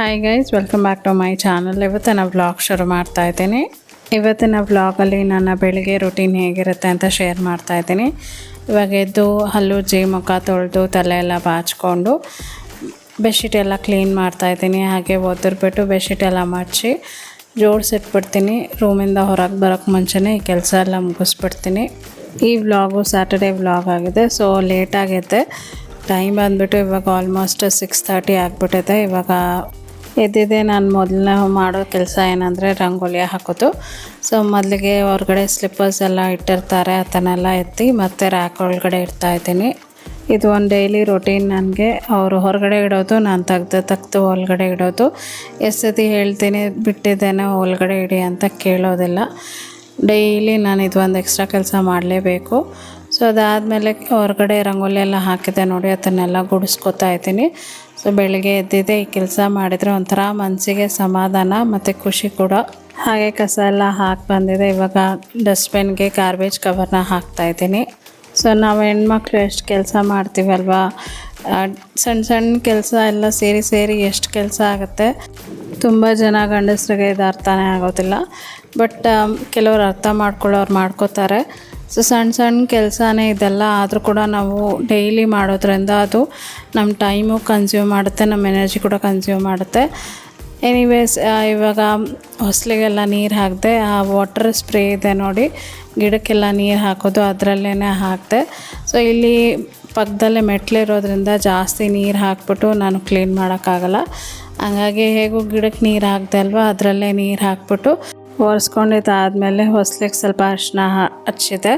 Hi guys welcome back to my channel ಇವತ್ತಿನ vlog ಶುರು ಮಾಡ್ತಾ ಇದ್ದೀನಿ. ಇವತ್ತಿನ ವ್ಲಾಗಲ್ಲಿ ನನ್ನ ಬೆಳಿಗ್ಗೆ ರುಟೀನ್ ಹೇಗಿರುತ್ತೆ ಅಂತ ಶೇರ್ ಮಾಡ್ತಾ ಇದ್ದೀನಿ. ಇವಾಗ ಎದ್ದು ಹಲ್ಲುಜ್ಜಿ ಮುಖ ತೊಳೆದು ತಲೆ ಎಲ್ಲ ಬಾಚ್ಕೊಂಡು ಬೆಡ್ಶೀಟ್ ಎಲ್ಲ ಕ್ಲೀನ್ ಮಾಡ್ತಾ ಇದ್ದೀನಿ. ಹಾಗೆ ಒದರ್ಬಿಟ್ಟು ಬೆಡ್ಶೀಟ್ ಎಲ್ಲ ಮಡಚಿ ಜೋಡಿಸಿಟ್ಬಿಡ್ತೀನಿ. ರೂಮಿಂದ ಹೊರಗೆ ಬರೋಕ್ಕೆ ಮುಂಚೆನೇ ಈ ಕೆಲಸ ಎಲ್ಲ ಮುಗಿಸ್ಬಿಡ್ತೀನಿ. ಈ ವ್ಲಾಗು ಸ್ಯಾಟರ್ಡೇ ವ್ಲಾಗ್ ಆಗಿದೆ. ಸೊ ಲೇಟ್ ಆಗೈತೆ ಟೈಮ್ ಬಂದುಬಿಟ್ಟು ಇವಾಗ ಆಲ್ಮೋಸ್ಟ್ ಸಿಕ್ಸ್ ತರ್ಟಿ ಆಗಿಬಿಟ್ಟಿದೆ. ಇವಾಗ ಎದ್ದಿದೆ ನಾನು ಮೊದಲನೇ ಮಾಡೋ ಕೆಲಸ ಏನಂದರೆ ರಂಗೋಲಿ ಹಾಕೋದು. ಸೊ ಮೊದಲಿಗೆ ಹೊರಗಡೆ ಸ್ಲಿಪ್ಪರ್ಸ್ ಎಲ್ಲ ಇಟ್ಟಿರ್ತಾರೆ, ಅದನ್ನೆಲ್ಲ ಎತ್ತಿ ಮತ್ತು ರ್ಯಾಕ್ ಒಳಗಡೆ ಇಡ್ತಾ ಇದ್ದೀನಿ. ಇದು ಒಂದು ಡೈಲಿ ರೊಟೀನ್ ನನಗೆ. ಅವರು ಹೊರಗಡೆ ಇಡೋದು, ನಾನು ತೆಗ್ದು ತೆಗ್ದು ಒಳಗಡೆ ಇಡೋದು. ಎಷ್ಟು ಸತಿ ಹೇಳ್ತೀನಿ, ಬಿಟ್ಟಿದ್ದೇನೆ, ಒಳಗಡೆ ಇಡಿ ಅಂತ ಕೇಳೋದಿಲ್ಲ. ಡೈಲಿ ನಾನು ಇದು ಒಂದು ಎಕ್ಸ್ಟ್ರಾ ಕೆಲಸ ಮಾಡಲೇಬೇಕು. ಸೊ ಅದಾದಮೇಲೆ ಹೊರಗಡೆ ರಂಗೋಲಿ ಎಲ್ಲ ಹಾಕಿದೆ ನೋಡಿ, ಅದನ್ನೆಲ್ಲ ಗುಡಿಸ್ಕೊತಾ ಇದ್ದೀನಿ. ಸೊ ಬೆಳಿಗ್ಗೆ ಎದ್ದಿದ್ದೆ, ಈ ಕೆಲಸ ಮಾಡಿದರೆ ಒಂಥರ ಮನಸ್ಸಿಗೆ ಸಮಾಧಾನ ಮತ್ತು ಖುಷಿ ಕೂಡ. ಹಾಗೆ ಕಸ ಎಲ್ಲ ಹಾಕಿ ಬಂದಿದೆ, ಇವಾಗ ಡಸ್ಟ್ಬಿನ್ಗೆ ಗಾರ್ಬೇಜ್ ಕವರ್ನ ಹಾಕ್ತಾ ಇದ್ದೀನಿ. ಸೊ ನಾವು ಹೆಣ್ಮಕ್ಳು ಎಷ್ಟು ಕೆಲಸ ಮಾಡ್ತೀವಲ್ವಾ? ಸಣ್ಣ ಸಣ್ಣ ಕೆಲಸ ಎಲ್ಲ ಸೇರಿ ಸೇರಿ ಎಷ್ಟು ಕೆಲಸ ಆಗುತ್ತೆ? ತುಂಬ ಜನ ಗಂಡಸರಿಗೆ ಇದು ಅರ್ಥನೇ ಆಗೋದಿಲ್ಲ. ಬಟ್ ಕೆಲವರು ಅರ್ಥ ಮಾಡ್ಕೊಳ್ಳೋರು ಮಾಡ್ಕೋತಾರೆ. ಸೊ ಸಣ್ಣ ಸಣ್ಣ ಕೆಲಸನೇ ಇದೆಲ್ಲ, ಆದರೂ ಕೂಡ ನಾವು ಡೈಲಿ ಮಾಡೋದ್ರಿಂದ ಅದು ನಮ್ಮ ಟೈಮು ಕನ್ಸ್ಯೂಮ್ ಮಾಡುತ್ತೆ ನಮ್ಮ ಎನರ್ಜಿ ಕೂಡ ಕನ್ಸ್ಯೂಮ್ ಮಾಡುತ್ತೆ. ಎನಿವೇಸ್ ಇವಾಗ ಹೊಸಲಿಗೆಲ್ಲ ನೀರು ಹಾಕಿದೆ, ಆ ವಾಟರ್ ಸ್ಪ್ರೇ ಇದೆ ನೋಡಿ, ಗಿಡಕ್ಕೆಲ್ಲ ನೀರು ಹಾಕೋದು ಅದರಲ್ಲೇ ಹಾಕಿದೆ. ಸೊ ಇಲ್ಲಿ ಪಕ್ಕದಲ್ಲೇ ಮೆಟ್ಲಿರೋದ್ರಿಂದ ಜಾಸ್ತಿ ನೀರು ಹಾಕ್ಬಿಟ್ಟು ನಾನು ಕ್ಲೀನ್ ಮಾಡೋಕ್ಕಾಗಲ್ಲ. ಹಂಗಾಗಿ ಹೇಗೂ ಗಿಡಕ್ಕೆ ನೀರು ಹಾಕ್ದೆ ಅಲ್ವಾ, ಅದರಲ್ಲೇ ನೀರು ಹಾಕ್ಬಿಟ್ಟು ಒರೆಸ್ಕೊಂಡಿದ್ದಾದಮೇಲೆ ಹೊಸ್ಲಿಕ್ಕೆ ಸ್ವಲ್ಪ ಅರಿಶಿನ ಹಚ್ಚಿದೆ.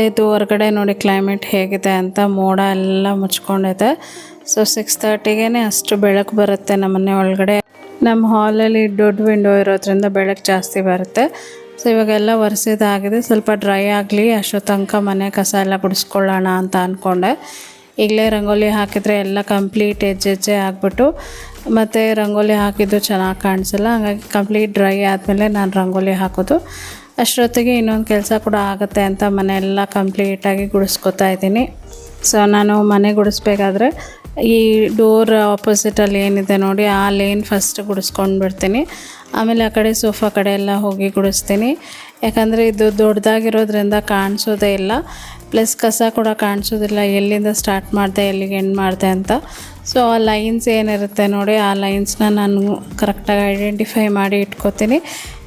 ಇದು ಹೊರಗಡೆ ನೋಡಿ ಕ್ಲೈಮೇಟ್ ಹೇಗಿದೆ ಅಂತ ಮೋಡ ಎಲ್ಲ ಮುಚ್ಕೊಂಡಿದೆ. ಸೊ ಸಿಕ್ಸ್ ತರ್ಟಿಗೆ ಅಷ್ಟು ಬೆಳಕು ಬರುತ್ತೆ ನಮ್ಮನೆ ಒಳಗಡೆ. ನಮ್ಮ ಹಾಲಲ್ಲಿ ದೊಡ್ಡ ವಿಂಡೋ ಇರೋದ್ರಿಂದ ಬೆಳಕು ಜಾಸ್ತಿ ಬರುತ್ತೆ. ಸೊ ಇವಾಗೆಲ್ಲ ಒರೆಸಿದಾಗಿದೆ ಸ್ವಲ್ಪ ಡ್ರೈ ಆಗಲಿ ಅಷ್ಟು ತನಕ ಮನೆ ಕಸ ಎಲ್ಲ ಬಿಡಿಸ್ಕೊಳ್ಳೋಣ ಅಂತ ಅಂದ್ಕೊಂಡೆ ಈಗಲೇ ರಂಗೋಲಿ ಹಾಕಿದರೆ ಎಲ್ಲ ಕಂಪ್ಲೀಟ್ ಹೆಜ್ಜೆ ಹೆಜ್ಜೆ ಆಗಿಬಿಟ್ಟು ಮತ್ತು ರಂಗೋಲಿ ಹಾಕಿದ್ದು ಚೆನ್ನಾಗಿ ಕಾಣಿಸಲ್ಲ. ಹಾಗಾಗಿ ಕಂಪ್ಲೀಟ್ ಡ್ರೈ ಆದಮೇಲೆ ನಾನು ರಂಗೋಲಿ ಹಾಕೋದು. ಅಷ್ಟೊತ್ತಿಗೆ ಇನ್ನೊಂದು ಕೆಲಸ ಕೂಡ ಆಗುತ್ತೆ ಅಂತ ಮನೆಯೆಲ್ಲ ಕಂಪ್ಲೀಟಾಗಿ ಗುಡಿಸ್ಕೊತಾ ಇದ್ದೀನಿ. ಸೊ ನಾನು ಮನೆ ಗುಡಿಸ್ಬೇಕಾದ್ರೆ ಈ ಡೋರ್ ಆಪೋಸಿಟಲ್ಲಿ ಏನಿದೆ ನೋಡಿ, ಆ ಲೇನ್ ಫಸ್ಟ್ ಗುಡಿಸ್ಕೊಂಡು ಬಿಡ್ತೀನಿ. ಆಮೇಲೆ ಆ ಕಡೆ ಸೋಫಾ ಕಡೆ ಎಲ್ಲ ಹೋಗಿ ಗುಡಿಸ್ತೀನಿ. ಯಾಕಂದರೆ ಇದು ದೊಡ್ಡದಾಗಿರೋದ್ರಿಂದ ಕಾಣಿಸೋದೇ ಇಲ್ಲ. ಪ್ಲಸ್ ಕಸ ಕೂಡ ಕಾಣಿಸೋದಿಲ್ಲ, ಎಲ್ಲಿಂದ ಸ್ಟಾರ್ಟ್ ಮಾಡಿದೆ, ಎಲ್ಲಿಗೆ ಎಂಡ್ ಮಾಡಿದೆ ಅಂತ. ಸೊ ಆ ಲೈನ್ಸ್ ಏನಿರುತ್ತೆ ನೋಡಿ, ಆ ಲೈನ್ಸ್ನ ನಾನು ಕರೆಕ್ಟಾಗಿ ಐಡೆಂಟಿಫೈ ಮಾಡಿ ಇಟ್ಕೋತೀನಿ.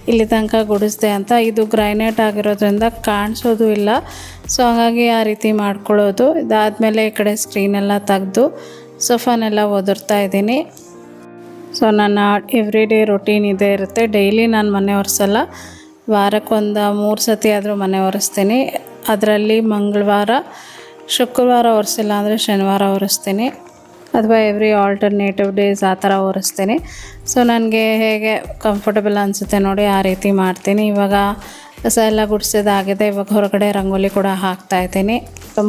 ಇಲ್ಲಿ ತನಕ ಗುಡಿಸ್ದೆ ಅಂತ. ಇದು ಗ್ರೈನೇಟ್ ಆಗಿರೋದ್ರಿಂದ ಕಾಣಿಸೋದು ಇಲ್ಲ. ಸೊ ಹಾಗಾಗಿ ಆ ರೀತಿ ಮಾಡ್ಕೊಳ್ಳೋದು. ಇದಾದಮೇಲೆ ಈ ಕಡೆ ಸ್ಕ್ರೀನೆಲ್ಲ ತೆಗೆದು ಸೋಫಾನೆಲ್ಲ ಒದರ್ತಾ ಇದ್ದೀನಿ. ಸೊ ನನ್ನ ಎವ್ರಿ ಡೇ ರೊಟೀನ್ ಇದೇ ಇರುತ್ತೆ. ಡೈಲಿ ನಾನು ಮನೆ ಒರೆಸಲ್ಲ. ವಾರಕ್ಕೊಂದು ಮೂರು ಸತಿ ಆದರೂ ಮನೆ ಒರೆಸ್ತೀನಿ. ಅದರಲ್ಲಿ ಮಂಗಳವಾರ, ಶುಕ್ರವಾರ ಒರೆಸಿಲ್ಲ ಅಂದರೆ ಶನಿವಾರ ಒರೆಸ್ತೀನಿ ಅಥವಾ ಎವ್ರಿ ಆಲ್ಟರ್ನೇಟಿವ್ ಡೇಸ್ ಆ ಥರ ಒರೆಸ್ತೀನಿ ಸೊ ನನಗೆ ಹೇಗೆ ಕಂಫರ್ಟಬಲ್ ಅನಿಸುತ್ತೆ ನೋಡಿ ಆ ರೀತಿ ಮಾಡ್ತೀನಿ. ಇವಾಗ ಕಸ ಎಲ್ಲ ಗುಡಿಸೋದಾಗಿದೆ. ಇವಾಗ ಹೊರಗಡೆ ರಂಗೋಲಿ ಕೂಡ ಹಾಕ್ತಾ ಇದ್ದೀನಿ.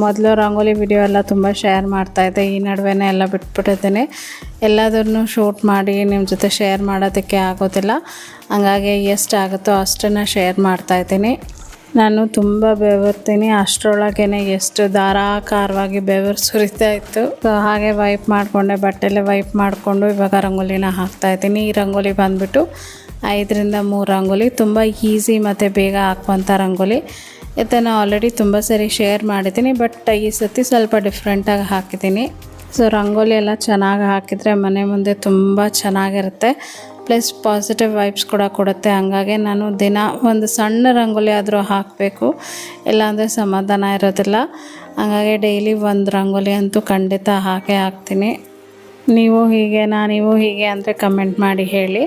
ಮೊದಲು ರಂಗೋಲಿ ವಿಡಿಯೋ ಎಲ್ಲ ತುಂಬ ಶೇರ್ ಮಾಡ್ತಾಯಿದ್ದೆ ಈ ನಡುವೆನೇ ಎಲ್ಲ ಬಿಟ್ಬಿಟ್ಟಿದ್ದೀನಿ. ಎಲ್ಲದನ್ನು ಶೂಟ್ ಮಾಡಿ ನಿಮ್ಮ ಜೊತೆ ಶೇರ್ ಮಾಡೋದಕ್ಕೆ ಆಗೋದಿಲ್ಲ. ಹಂಗಾಗಿ ಎಷ್ಟಾಗುತ್ತೋ ಅಷ್ಟನ್ನು ಶೇರ್ ಮಾಡ್ತಾಯಿದ್ದೀನಿ ನಾನು ತುಂಬ ಬೆವರ್ತೀನಿ. ಅಷ್ಟರೊಳಗೇನೆ ಎಷ್ಟು ಧಾರಾಕಾರವಾಗಿ ಬೆವರು ಸುರಿತಾ ಇತ್ತು. ಹಾಗೆ ವೈಪ್ ಮಾಡಿಕೊಂಡೆ, ಬಟ್ಟೆಲೆ ವೈಪ್ ಮಾಡಿಕೊಂಡು ಇವಾಗ ರಂಗೋಲಿನ ಹಾಕ್ತಾ ಇದ್ದೀನಿ. ಈ ರಂಗೋಲಿ ಬಂದುಬಿಟ್ಟು ಐದರಿಂದ ಮೂರು ರಂಗೋಲಿ, ತುಂಬ ಈಸಿ ಮತ್ತು ಬೇಗ ಹಾಕುವಂಥ ರಂಗೋಲಿ. ಇದನ್ನು ಆಲ್ರೆಡಿ ತುಂಬ ಸರಿ ಶೇರ್ ಮಾಡಿದ್ದೀನಿ ಬಟ್ ಈ ಸತಿ ಸ್ವಲ್ಪ ಡಿಫ್ರೆಂಟಾಗಿ ಹಾಕಿದ್ದೀನಿ. ಸೊ ರಂಗೋಲಿ ಎಲ್ಲ ಚೆನ್ನಾಗಿ ಹಾಕಿದರೆ ಮನೆ ಮುಂದೆ ತುಂಬ ಚೆನ್ನಾಗಿರುತ್ತೆ. ಪ್ಲಸ್ ಪಾಸಿಟಿವ್ ವೈಬ್ಸ್ ಕೂಡ ಕೊಡುತ್ತೆ. ಹಂಗಾಗಿ ನಾನು ದಿನ ಒಂದು ಸಣ್ಣ ರಂಗೋಲಿ ಆದರೂ ಹಾಕಬೇಕು. ಇಲ್ಲಾಂದರೆ ಸಮಾಧಾನ ಇರೋದಿಲ್ಲ. ಹಾಗಾಗಿ ಡೈಲಿ ಒಂದು ರಂಗೋಲಿ ಅಂತೂ ಖಂಡಿತ ಹಾಕೇ ಹಾಕ್ತೀನಿ. ನೀವು ಹೀಗೆ ನೀವು ಹೀಗೆ ಅಂದರೆ ಕಮೆಂಟ್ ಮಾಡಿ ಹೇಳಿ.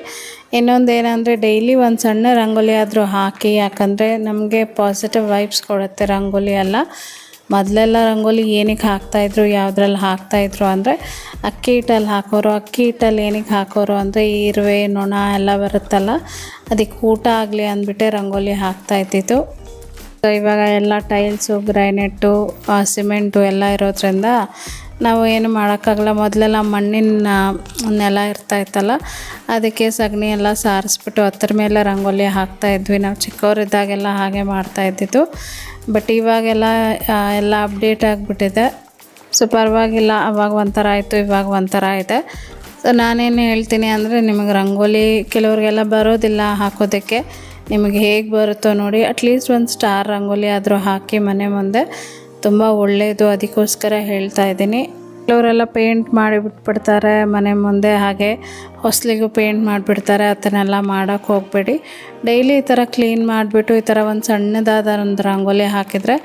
ಇನ್ನೊಂದು ಏನಂದರೆ ಡೈಲಿ ಒಂದು ಸಣ್ಣ ರಂಗೋಲಿ ಆದರೂ ಹಾಕಿ, ಯಾಕಂದರೆ ನಮಗೆ ಪಾಸಿಟಿವ್ ವೈಬ್ಸ್ ಕೊಡುತ್ತೆ ರಂಗೋಲಿ ಎಲ್ಲ. ಮೊದಲೆಲ್ಲ ರಂಗೋಲಿ ಏನಕ್ಕೆ ಹಾಕ್ತಾಯಿದ್ರು ಯಾವುದ್ರಲ್ಲಿ ಹಾಕ್ತಾಯಿದ್ರು ಅಂದರೆ ಅಕ್ಕಿ ಹಿಟ್ಟಲ್ಲಿ ಹಾಕೋರು, ಅಕ್ಕಿ ಹಿಟ್ಟಲ್ಲಿ ಏನಕ್ಕೆ ಹಾಕೋರು ಅಂದರೆ ಇರುವೆ ನೊಣ ಎಲ್ಲ ಬರುತ್ತಲ್ಲ ಅದಕ್ಕೆ ಊಟ ಆಗಲಿ ಅಂದ್ಬಿಟ್ಟೆ ರಂಗೋಲಿ ಹಾಕ್ತಾ ಇದ್ದಿದ್ದು. ಸೊ ಇವಾಗ ಎಲ್ಲ ಟೈಲ್ಸು, ಗ್ರೈನೆಟ್ಟು ಸಿಮೆಂಟು ಎಲ್ಲ ಇರೋದ್ರಿಂದ ನಾವು ಏನು ಮಾಡೋಕ್ಕಾಗಲ್ಲ. ಮೊದಲೆಲ್ಲ ಮಣ್ಣಿನ ನೆಲ ಇರ್ತಾ ಇತ್ತಲ್ಲ, ಅದಕ್ಕೆ ಸಗಣಿ ಎಲ್ಲ ಸಾರಿಸ್ಬಿಟ್ಟು ಹತ್ರ ಮೇಲೆ ರಂಗೋಲಿ ಹಾಕ್ತಾ ಇದ್ವಿ. ನಾವು ಚಿಕ್ಕವರಿದ್ದಾಗೆಲ್ಲ ಹಾಗೆ ಮಾಡ್ತಾ ಇದ್ದಿದ್ದು. ಬಟ್ ಇವಾಗೆಲ್ಲ ಎಲ್ಲ ಅಪ್ಡೇಟ್ ಆಗಿಬಿಟ್ಟಿದೆ. ಸೊ, ಪರವಾಗಿಲ್ಲ, ಅವಾಗ ಒಂಥರ ಆಯಿತು, ಇವಾಗ ಒಂಥರ ಇದೆ. ಸೊ, ನಾನೇನು ಹೇಳ್ತೀನಿ ಅಂದರೆ, ನಿಮಗೆ ರಂಗೋಲಿ ಕೆಲವ್ರಿಗೆಲ್ಲ ಬರೋದಿಲ್ಲ ಹಾಕೋದಕ್ಕೆ. ನಿಮಗೆ ಹೇಗೆ ಬರುತ್ತೋ ನೋಡಿ ಅಟ್ಲೀಸ್ಟ್ ಒಂದು ಸ್ಟಾರ್ ರಂಗೋಲಿ ಆದರೂ ಹಾಕಿ ಮನೆ ಮುಂದೆ. ತುಂಬ ಒಳ್ಳೆಯದು ಅದಕ್ಕೋಸ್ಕರ ಹೇಳ್ತಾ ಇದ್ದೀನಿ. ಕೆಲವರೆಲ್ಲ ಪೇಂಟ್ ಮಾಡಿಬಿಟ್ಬಿಡ್ತಾರೆ ಮನೆ ಮುಂದೆ ಹಾಗೆ ಹೊಸಲಿಗೂ ಪೇಂಟ್ ಮಾಡಿಬಿಡ್ತಾರೆ, ಅದನ್ನೆಲ್ಲ ಮಾಡೋಕ್ಕೆ ಹೋಗಬೇಡಿ. ಡೈಲಿ ಈ ಥರ ಕ್ಲೀನ್ ಮಾಡಿಬಿಟ್ಟು, ಈ ಥರ ಒಂದು ಸಣ್ಣದಾದ ಒಂದು ರಂಗೋಲಿ ಹಾಕಿದರೆ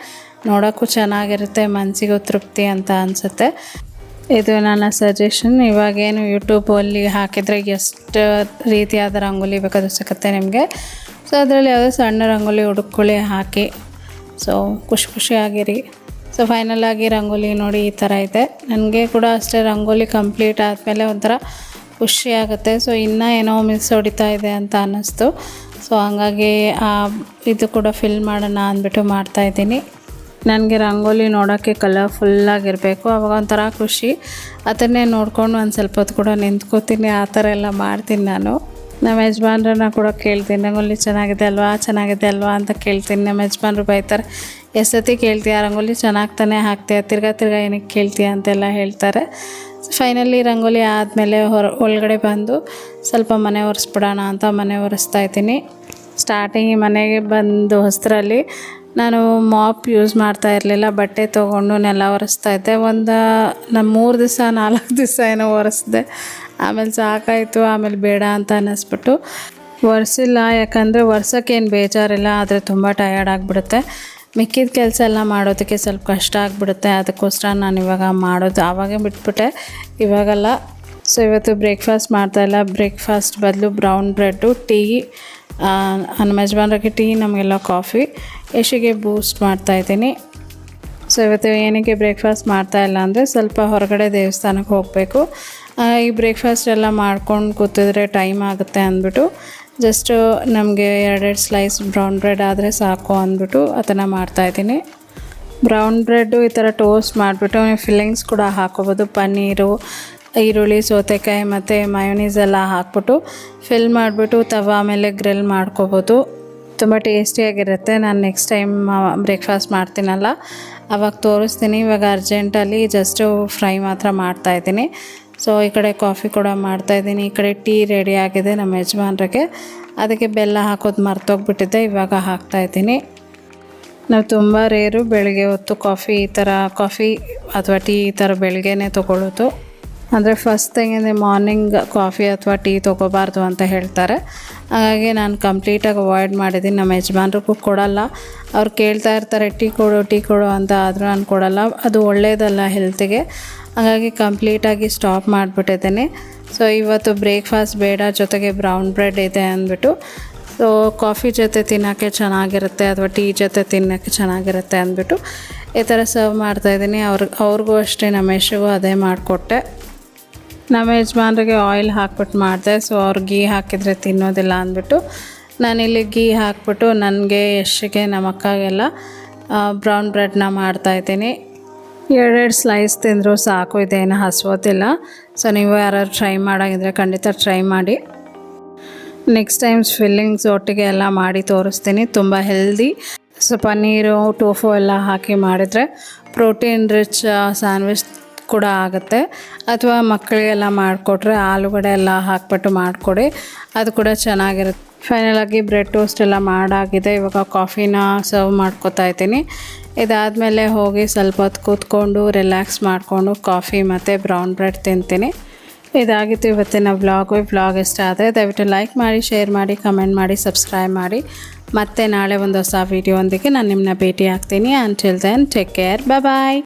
ನೋಡೋಕ್ಕೂ ಚೆನ್ನಾಗಿರುತ್ತೆ ಮನಸ್ಸಿಗೂ ತೃಪ್ತಿ ಅಂತ ಅನಿಸುತ್ತೆ. ಇದು ನನ್ನ ಸಜೆಷನ್ ಇವಾಗೇನು ಯೂಟ್ಯೂಬಲ್ಲಿ ಹಾಕಿದರೆ ಎಷ್ಟು ರೀತಿಯಾದ ರಂಗೋಲಿ ಬೇಕಾದರೂ ಸಿಗುತ್ತೆ ನಿಮಗೆ. ಸೊ ಅದರಲ್ಲಿ ಯಾವುದೋ ಸಣ್ಣ ರಂಗೋಲಿ ಹುಡುಕೊಳ್ಳಿ ಹಾಕಿ. ಸೊ ಖುಷಿ ಖುಷಿಯಾಗಿರಿ. ಸೊ ಫೈನಲ್ ಆಗಿ ರಂಗೋಲಿ ನೋಡಿ ಈ ಥರ ಇದೆ. ನನಗೆ ಕೂಡ ಅಷ್ಟೇ ರಂಗೋಲಿ ಕಂಪ್ಲೀಟ್ ಆದಮೇಲೆ ಒಂಥರ ಖುಷಿ ಆಗುತ್ತೆ. ಸೊ ಇನ್ನೂ ಏನೋ ಮಿಸ್ ಹೊಡಿತಾ ಇದೆ ಅಂತ ಅನ್ನಿಸ್ತು. ಸೊ ಹಂಗಾಗಿ ಇದು ಕೂಡ ಫಿಲ್ ಮಾಡೋಣ ಅಂದ್ಬಿಟ್ಟು ಮಾಡ್ತಾಯಿದ್ದೀನಿ ನನಗೆ ರಂಗೋಲಿ ನೋಡೋಕ್ಕೆ ಕಲರ್ಫುಲ್ಲಾಗಿರಬೇಕು ಅವಾಗ ಒಂಥರ ಖುಷಿ. ಅದನ್ನೇ ನೋಡ್ಕೊಂಡು ಒಂದು ಸ್ವಲ್ಪ ಹೊತ್ತು ಕೂಡ ನಿಂತ್ಕೋತೀನಿ. ಆ ಥರ ಎಲ್ಲ ಮಾಡ್ತೀನಿ ನಾನು. ನಮ್ಮ ಯಜಮಾನ್ರನ್ನ ಕೂಡ ಕೇಳ್ತೀನಿ. ರಂಗೋಲಿ ಚೆನ್ನಾಗಿದೆ ಅಲ್ವಾ? ಚೆನ್ನಾಗಿದೆ ಅಲ್ವಾ? ಅಂತ ಕೇಳ್ತೀನಿ. ನಮ್ಮ ಯಜಮಾನ್ರು ಬೈತಾರೆ. ಎಷ್ಟೊತ್ತಿ ಕೇಳ್ತೀಯ? ರಂಗೋಲಿ ಚೆನ್ನಾಗಿ ತಾನೇ ಹಾಕ್ತೀಯ? ತಿರ್ಗಾ ತಿರ್ಗಾ ಏನಕ್ಕೆ ಕೇಳ್ತೀಯ ಅಂತೆಲ್ಲ ಹೇಳ್ತಾರೆ. ಫೈನಲಿ ರಂಗೋಲಿ ಆದಮೇಲೆ ಹೊರ, ಒಳಗಡೆ ಬಂದು ಸ್ವಲ್ಪ ಮನೆ ಒರೆಸ್ಬಿಡೋಣ ಅಂತ ಮನೆ ಒರೆಸ್ತಾ ಇದ್ದೀನಿ. ಸ್ಟಾರ್ಟಿಂಗ್ ಮನೆಗೆ ಬಂದು ಹೊಸರಲ್ಲಿ ನಾನು ಮಾಪ್ ಯೂಸ್ ಮಾಡ್ತಾ ಇರಲಿಲ್ಲ, ಬಟ್ಟೆ ತೊಗೊಂಡು ನೆಲ ಒರೆಸ್ತಾ ಇದ್ದೆ. ಒಂದು ನಮ್ಮ ಮೂರು ದಿವಸ, ನಾಲ್ಕು ದಿವಸ ಏನೋ ಒರೆಸ್ದೆ. ಆಮೇಲೆ ಸಾಕಾಯಿತು, ಆಮೇಲೆ ಬೇಡ ಅಂತ ಅನ್ನಿಸ್ಬಿಟ್ಟು. ಒರೆಸಿಲ್ಲ, ಯಾಕಂದರೆ ಒರ್ಸೋಕ್ಕೇನು ಬೇಜಾರಿಲ್ಲ, ಆದರೆ ತುಂಬ ಟಯರ್ಡ್ ಆಗಿಬಿಡುತ್ತೆ. ಮಿಕ್ಕಿದ ಕೆಲಸ ಎಲ್ಲ ಮಾಡೋದಕ್ಕೆ ಸ್ವಲ್ಪ ಕಷ್ಟ ಆಗಿಬಿಡುತ್ತೆ. ಅದಕ್ಕೋಸ್ಕರ ನಾನು ಇವಾಗ ಮಾಡೋದು ಆವಾಗೇ ಬಿಟ್ಬಿಟ್ಟೆ. ಇವಾಗೆಲ್ಲ ಸೊ ಇವತ್ತು ಬ್ರೇಕ್ಫಾಸ್ಟ್ ಮಾಡ್ತಾಯಿಲ್ಲ ಬ್ರೇಕ್ಫಾಸ್ಟ್ ಬದಲು ಬ್ರೌನ್ ಬ್ರೆಡ್ಡು ಟೀ ನಮ್ಮ ಯಜಮಾನ್ರಿಗೆ ಟೀ ನಮಗೆಲ್ಲ ಕಾಫಿ ಯಶಿಗೆ ಬೂಸ್ಟ್ ಮಾಡ್ತಾಯಿದ್ದೀನಿ ಸೊ ಇವತ್ತು ಏನಕ್ಕೆ ಬ್ರೇಕ್ಫಾಸ್ಟ್ ಮಾಡ್ತಾ ಇಲ್ಲ ಅಂದರೆ ಸ್ವಲ್ಪ ಹೊರಗಡೆ ದೇವಸ್ಥಾನಕ್ಕೆ ಹೋಗಬೇಕು. ಈ ಬ್ರೇಕ್ಫಾಸ್ಟ್ ಎಲ್ಲ ಮಾಡ್ಕೊಂಡು ಕೂತಿದ್ರೆ ಟೈಮ್ ಆಗುತ್ತೆ ಅಂದ್ಬಿಟ್ಟು ಜಸ್ಟು ನಮಗೆ ಎರಡೆರಡು ಸ್ಲೈಸ್ ಬ್ರೌನ್ ಬ್ರೆಡ್ ಆದರೆ ಸಾಕು ಅಂದ್ಬಿಟ್ಟು ಅದನ್ನು ಮಾಡ್ತಾಯಿದ್ದೀನಿ ಬ್ರೌನ್ ಬ್ರೆಡ್ಡು ಈ ಥರ ಟೋಸ್ಟ್ ಮಾಡಿಬಿಟ್ಟು ಫಿಲ್ಲಿಂಗ್ಸ್ ಕೂಡ ಹಾಕೋಬೋದು. ಪನ್ನೀರು, ಈರುಳ್ಳಿ, ಸೌತೆಕಾಯಿ ಮತ್ತು ಮಯೋನೀಸ್ ಎಲ್ಲ ಹಾಕ್ಬಿಟ್ಟು ಫಿಲ್ ಮಾಡಿಬಿಟ್ಟು ತವ ಮೇಲೆ ಗ್ರಿಲ್ ಮಾಡ್ಕೋಬೋದು. ತುಂಬ ಟೇಸ್ಟಿಯಾಗಿರುತ್ತೆ ನಾನು ನೆಕ್ಸ್ಟ್ ಟೈಮ್ ಬ್ರೇಕ್ಫಾಸ್ಟ್ ಮಾಡ್ತೀನಲ್ಲ, ಅವಾಗ ತೋರಿಸ್ತೀನಿ. ಇವಾಗ ಅರ್ಜೆಂಟಲ್ಲಿ ಜಸ್ಟು ಫ್ರೈ ಮಾತ್ರ ಮಾಡ್ತಾಯಿದ್ದೀನಿ ಸೊ ಈ ಕಡೆ ಕಾಫಿ ಕೂಡ ಮಾಡ್ತಾಯಿದ್ದೀನಿ ಈ ಕಡೆ ಟೀ ರೆಡಿ ಆಗಿದೆ ನಮ್ಮ ಯಜಮಾನ್ರಿಗೆ. ಅದಕ್ಕೆ ಬೆಲ್ಲ ಹಾಕೋದು ಮರ್ತೋಗ್ಬಿಟ್ಟಿದ್ದೆ ಇವಾಗ ಹಾಕ್ತಾಯಿದ್ದೀನಿ ನಾವು ತುಂಬ ರೇರು ಬೆಳಗ್ಗೆ ಹೊತ್ತು ಕಾಫಿ ಈ ಥರ ಕಾಫಿ ಅಥವಾ ಟೀ ಈ ಥರ ಬೆಳಗ್ಗೆನೇ ತೊಗೊಳ್ಳೋದು. ಅಂದರೆ ಫಸ್ಟ್ ಥಿಂಗ್ ಮಾರ್ನಿಂಗ್ ಕಾಫಿ ಅಥವಾ ಟೀ ತೊಗೋಬಾರ್ದು ಅಂತ ಹೇಳ್ತಾರೆ. ಹಾಗಾಗಿ ನಾನು ಕಂಪ್ಲೀಟಾಗಿ ಅವಾಯ್ಡ್ ಮಾಡಿದ್ದೀನಿ. ನಮ್ಮ ಯಜಮಾನ್ರಿಗೂ ಕೊಡಲ್ಲ. ಅವ್ರು ಕೇಳ್ತಾ ಇರ್ತಾರೆ ಟೀ ಕೊಡು ಟೀ ಕೊಡು ಅಂತ. ಆದರೂ ನಾನು ಕೊಡಲ್ಲ. ಅದು ಒಳ್ಳೆಯದಲ್ಲ ಹೆಲ್ತಿಗೆ ಹಾಗಾಗಿ ಕಂಪ್ಲೀಟಾಗಿ ಸ್ಟಾಪ್ ಮಾಡಿಬಿಟ್ಟಿದ್ದೀನಿ. ಸೊ ಇವತ್ತು ಬ್ರೇಕ್ಫಾಸ್ಟ್ ಬೇಡ, ಜೊತೆಗೆ ಬ್ರೌನ್ ಬ್ರೆಡ್ ಇದೆ ಅಂದ್ಬಿಟ್ಟು. ಸೊ ಕಾಫಿ ಜೊತೆ ತಿನ್ನೋಕ್ಕೆ ಚೆನ್ನಾಗಿರುತ್ತೆ ಅಥವಾ ಟೀ ಜೊತೆ ತಿನ್ನೋಕ್ಕೆ ಚೆನ್ನಾಗಿರುತ್ತೆ ಅಂದ್ಬಿಟ್ಟು. ಈ ಥರ ಸರ್ವ್ ಮಾಡ್ತಾಯಿದ್ದೀನಿ ಅವ್ರ, ಅವ್ರಿಗೂ ಅಷ್ಟೇ, ನಮ್ಮ ಯಶಿಗೂ ಅದೇ ಮಾಡಿಕೊಟ್ಟೆ. ನಮ್ಮ ಯಜಮಾನ್ರಿಗೆ ಆಯಿಲ್ ಹಾಕ್ಬಿಟ್ಟು ಮಾಡಿದೆ. ಸೊ ಅವ್ರು ಗೀ ಹಾಕಿದರೆ ತಿನ್ನೋದಿಲ್ಲ ಅಂದ್ಬಿಟ್ಟು. ನಾನಿಲ್ಲಿ ಗೀ ಹಾಕ್ಬಿಟ್ಟು, ನನಗೆ, ಯಶಿಗೆ ನಮ್ಮ ಅಕ್ಕಗೆಲ್ಲ ಬ್ರೌನ್ ಬ್ರೆಡ್ನ ಮಾಡ್ತಾಯಿದ್ದೀನಿ ಎರಡೆರಡು ಸ್ಲೈಸ್ ತಿಂದರೂ ಸಾಕು, ಇದೇನು ಹಸ್ವತ್ತಿಲ್ಲ. ಸೊ ನೀವು ಯಾರು ಟ್ರೈ ಮಾಡೋಂಗಿದ್ರೆ ಖಂಡಿತ ಟ್ರೈ ಮಾಡಿ. ನೆಕ್ಸ್ಟ್ ಟೈಮ್ಸ್ ಫಿಲ್ಲಿಂಗ್ಸ್ ಒಟ್ಟಿಗೆ ಎಲ್ಲ ಮಾಡಿ ತೋರಿಸ್ತೀನಿ, ತುಂಬ ಹೆಲ್ದಿ ಸೊ ಪನ್ನೀರು ಟೋಫು ಎಲ್ಲ ಹಾಕಿ ಮಾಡಿದರೆ ಪ್ರೋಟೀನ್ ರಿಚ್ ಸ್ಯಾಂಡ್ವಿಚ್ ಕೂಡ ಆಗುತ್ತೆ. ಅಥವಾ ಮಕ್ಕಳಿಗೆಲ್ಲ ಮಾಡಿಕೊಟ್ರೆ ಆಲೂಗಡೆ ಎಲ್ಲ ಹಾಕ್ಬಿಟ್ಟು ಮಾಡಿಕೊಡಿ, ಅದು ಕೂಡ ಚೆನ್ನಾಗಿರುತ್ತೆ. ಫೈನಲಾಗಿ ಬ್ರೆಡ್ ಟೋಸ್ಟ್ ಎಲ್ಲ ಮಾಡಾಗಿದೆ, ಇವಾಗ ಕಾಫಿನ ಸರ್ವ್ ಮಾಡ್ಕೊತಾ ಇದ್ದೀನಿ. ಇದಾದಮೇಲೆ ಹೋಗಿ ಸ್ವಲ್ಪ ಹೊತ್ತು ಕೂತ್ಕೊಂಡು ರಿಲ್ಯಾಕ್ಸ್ ಮಾಡಿಕೊಂಡು ಕಾಫಿ ಮತ್ತು ಬ್ರೌನ್ ಬ್ರೆಡ್ ತಿಂತೀನಿ. ಇದಾಗಿತ್ತು ಇವತ್ತಿನ ವ್ಲಾಗು ವ್ಲಾಗ್ ಇಷ್ಟ ಆದರೆ ದಯವಿಟ್ಟು ಲೈಕ್ ಮಾಡಿ ಶೇರ್ ಮಾಡಿ ಕಮೆಂಟ್ ಮಾಡಿ ಸಬ್ಸ್ಕ್ರೈಬ್ ಮಾಡಿ. ಮತ್ತೆ ನಾಳೆ ಒಂದು ಹೊಸ ವೀಡಿಯೋ ಒಂದಿಗೆ ನಾನು ನಿಮ್ಮನ್ನ ಭೇಟಿ ಆಗ್ತೀನಿ until then take care bye